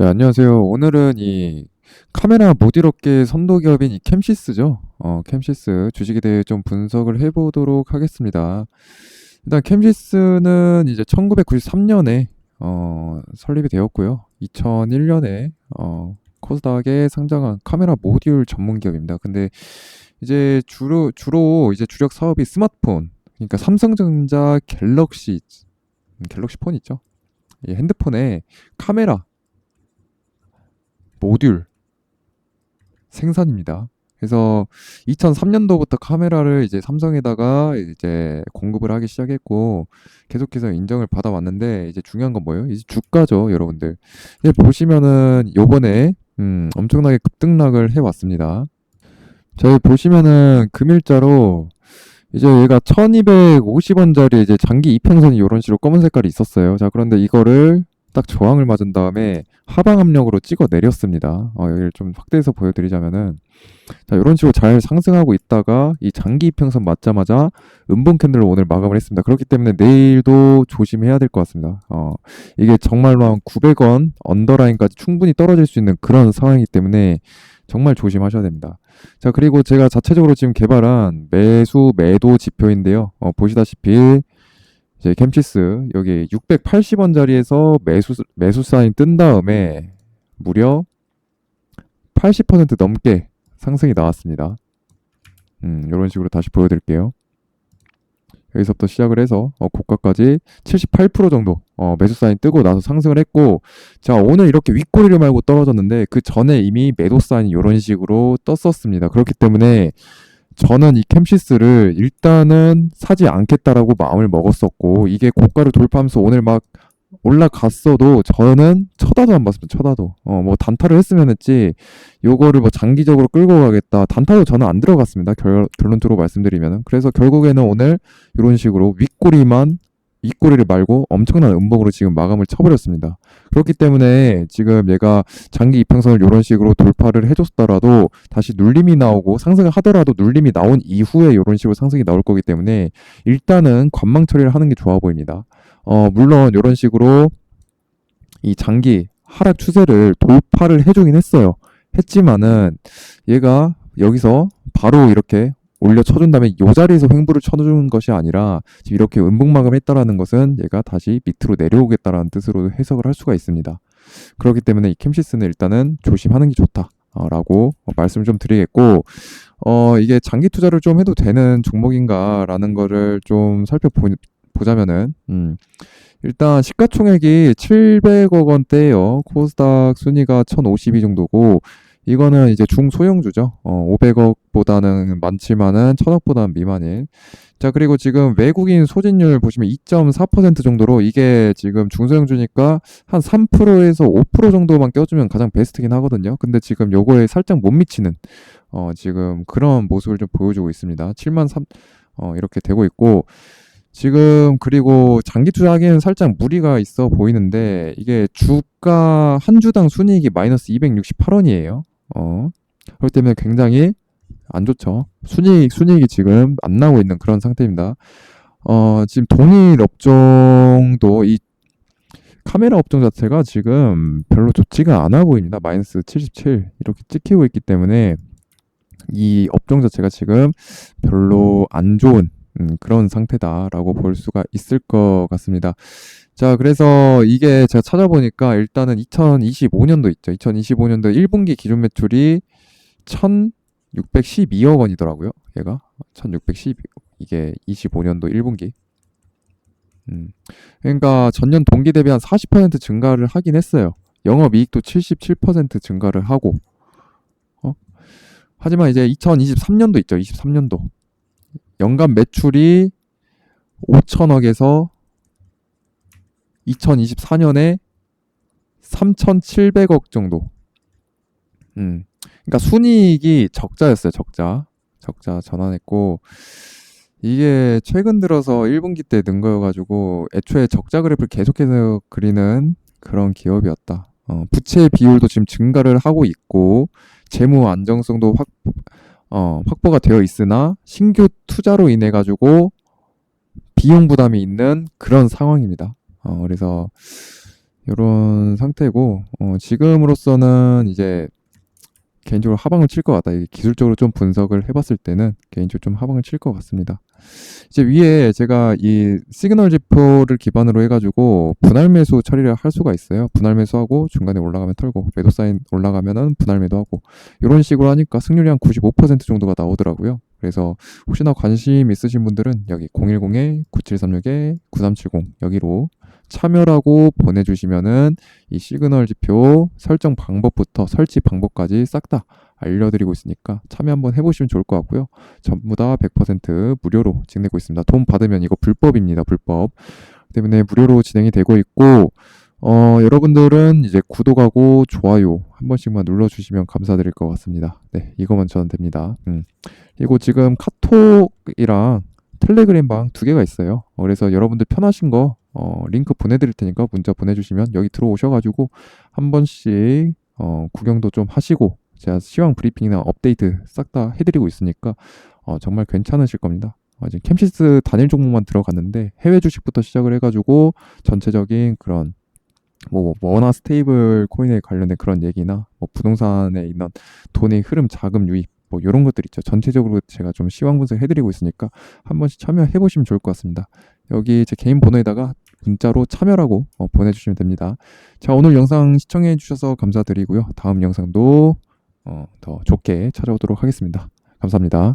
네, 안녕하세요. 오늘은 이 카메라 모듈 업계 선도 기업인 이 캠시스죠. 어, 캠시스 주식에 대해 좀 분석을 해보도록 하겠습니다. 일단 캠시스는 이제 1993년에 어, 설립이 되었고요. 2001년에 어, 코스닥에 상장한 카메라 모듈 전문 기업입니다. 근데 이제 주로 주로 이제 주력 사업이 스마트폰, 그러니까 삼성전자 갤럭시 음, 갤럭시 폰 있죠. 이 핸드폰에 카메라 모듈 생산입니다. 그래서 2003년도부터 카메라를 이제 삼성에다가 이제 공급을 하기 시작했고 계속해서 인정을 받아왔는데 이제 중요한 건 뭐예요? 이제 주가죠, 여러분들. 이제 보시면은 요번에 음, 엄청나게 급등락을 해왔습니다. 저희 보시면은 금일자로 이제 얘가 1250원짜리 이제 장기 이평선이 이런 식으로 검은 색깔이 있었어요. 자, 그런데 이거를 딱 저항을 맞은 다음에 하방 압력으로 찍어 내렸습니다. 어, 여기를 좀 확대해서 보여드리자면은 자 이런 식으로 잘 상승하고 있다가 이 장기 이평선 맞자마자 음봉 캔들로 오늘 마감을 했습니다. 그렇기 때문에 내일도 조심해야 될 것 같습니다. 어, 이게 정말로 한 900원 언더라인까지 충분히 떨어질 수 있는 그런 상황이기 때문에 정말 조심하셔야 됩니다. 자 그리고 제가 자체적으로 지금 개발한 매수 매도 지표인데요. 어, 보시다시피 이제 캠치스 여기 680원짜리에서 매수 매수 사인 뜬 다음에 무려 80% 넘게 상승이 나왔습니다. 음, 이런 식으로 다시 보여드릴게요. 여기서부터 시작을 해서 어, 고가까지 78% 정도 어, 매수 사인 뜨고 나서 상승을 했고 자 오늘 이렇게 윗꼬리를 말고 떨어졌는데 그 전에 이미 매도 사인이 이런 식으로 떴었습니다. 그렇기 때문에 저는 이 캠시스를 일단은 사지 않겠다라고 마음을 먹었었고 이게 고가를 돌파하면서 오늘 막 올라갔어도 저는 쳐다도 안 봤습니다. 쳐다도. 어, 뭐 단타를 했으면 했지 요거를 뭐 장기적으로 끌고 가겠다. 단타도 저는 안 들어갔습니다. 결, 결론적으로 말씀드리면은. 그래서 결국에는 오늘 이런 식으로 윗꼬리만 윗꼬리를 말고 엄청난 음봉으로 지금 마감을 쳐버렸습니다. 그렇기 때문에 지금 얘가 장기 이평선을 이런 식으로 돌파를 해줬더라도 다시 눌림이 나오고 상승을 하더라도 눌림이 나온 이후에 이런 식으로 상승이 나올 거기 때문에 일단은 관망 처리를 하는 게 좋아 보입니다. 어, 물론 이런 식으로 이 장기 하락 추세를 돌파를 해주긴 했어요. 했지만은 얘가 여기서 바로 이렇게 올려 쳐준 다음에 이 자리에서 횡보를 쳐준 것이 아니라 지금 이렇게 음봉마감 했다라는 것은 얘가 다시 밑으로 내려오겠다라는 뜻으로 해석을 할 수가 있습니다. 그렇기 때문에 이 캠시스는 일단은 조심하는 게 좋다라고 말씀 좀 드리겠고 어 이게 장기 투자를 좀 해도 되는 종목인가라는 거를 좀 살펴보자면은 음 일단 시가총액이 700억 원대예요. 코스닥 순위가 1052 정도고 이거는 이제 중소형주죠. 어, 500억보다는 많지만은 1000억보다는 미만인. 자, 그리고 지금 외국인 소진율 보시면 2.4% 정도로 이게 지금 중소형주니까 한 3%에서 5% 정도만 껴주면 가장 베스트긴 하거든요. 근데 지금 요거에 살짝 못 미치는, 어, 지금 그런 모습을 좀 보여주고 있습니다. 7만 3, 어, 이렇게 되고 있고, 지금 그리고 장기 투자하기에는 살짝 무리가 있어 보이는데 이게 주가 한 주당 순이익이 마이너스 268원이에요. 어. 그렇기 때문에 굉장히 안 좋죠. 순이익, 순이익이 지금 안 나오고 있는 그런 상태입니다. 어, 지금 동일 업종도 이 카메라 업종 자체가 지금 별로 좋지가 않아 보입니다. 마이너스 77 이렇게 찍히고 있기 때문에 이 업종 자체가 지금 별로 안 좋은 음, 그런 상태다라고 볼 수가 있을 것 같습니다. 자, 그래서 이게 제가 찾아보니까 일단은 2025년도 있죠. 2025년도 1분기 기준 매출이 1612억 원이더라고요. 얘가 1612 이게 25년도 1분기. 음. 그러니까 전년 동기 대비 한 40% 증가를 하긴 했어요. 영업 이익도 77% 증가를 하고. 어? 하지만 이제 2023년도 있죠. 23년도. 연간 매출이 5천억에서 2024년에 3,700억 정도. 음. 그러니까 순이익이 적자였어요, 적자. 적자 전환했고 이게 최근 들어서 1분기 때 는 거여가지고 애초에 적자 그래프를 계속해서 그리는 그런 기업이었다. 어, 부채 비율도 지금 증가를 하고 있고 재무 안정성도 확 어, 확보가 되어 있으나 신규 투자로 인해 가지고 비용 부담이 있는 그런 상황입니다. 어, 그래서 요런 상태고 어, 지금으로서는 이제 개인적으로 하방을 칠 것 같다. 기술적으로 좀 분석을 해봤을 때는 개인적으로 좀 하방을 칠 것 같습니다. 이제 위에 제가 이 시그널 지표를 기반으로 해가지고 분할 매수 처리를 할 수가 있어요. 분할 매수하고 중간에 올라가면 털고 매도 사인 올라가면은 분할 매도하고 이런 식으로 하니까 승률이 한 95% 정도가 나오더라고요. 그래서 혹시나 관심 있으신 분들은 여기 010-9736-9370 여기로 참여라고 보내주시면은 이 시그널 지표 설정 방법부터 설치 방법까지 싹 다 알려드리고 있으니까 참여 한번 해보시면 좋을 것 같고요. 전부 다 100% 무료로 진행되고 있습니다. 돈 받으면 이거 불법입니다. 불법. 때문에 무료로 진행이 되고 있고 어, 여러분들은 이제 구독하고 좋아요 한 번씩만 눌러주시면 감사드릴 것 같습니다. 네, 이거만 저는 됩니다. 음. 그리고 지금 카톡이랑 텔레그램 방 두 개가 있어요. 어, 그래서 여러분들 편하신 거 어, 링크 보내드릴 테니까 문자 보내주시면 여기 들어오셔가지고 한 번씩 어, 구경도 좀 하시고 제가 시황 브리핑이나 업데이트 싹 다 해드리고 있으니까 어, 정말 괜찮으실 겁니다. 어, 지금 캠시스 단일 종목만 들어갔는데 해외 주식부터 시작을 해가지고 전체적인 그런 뭐 원화 스테이블 코인에 관련된 그런 얘기나 뭐 부동산에 있는 돈의 흐름 자금 유입 뭐 이런 것들 있죠. 전체적으로 제가 좀 시황 분석 해드리고 있으니까 한 번씩 참여해 보시면 좋을 것 같습니다. 여기 제 개인 번호에다가 문자로 참여라고 어, 보내주시면 됩니다. 자 오늘 영상 시청해 주셔서 감사드리고요. 다음 영상도 어, 더 좋게 찾아오도록 하겠습니다. 감사합니다.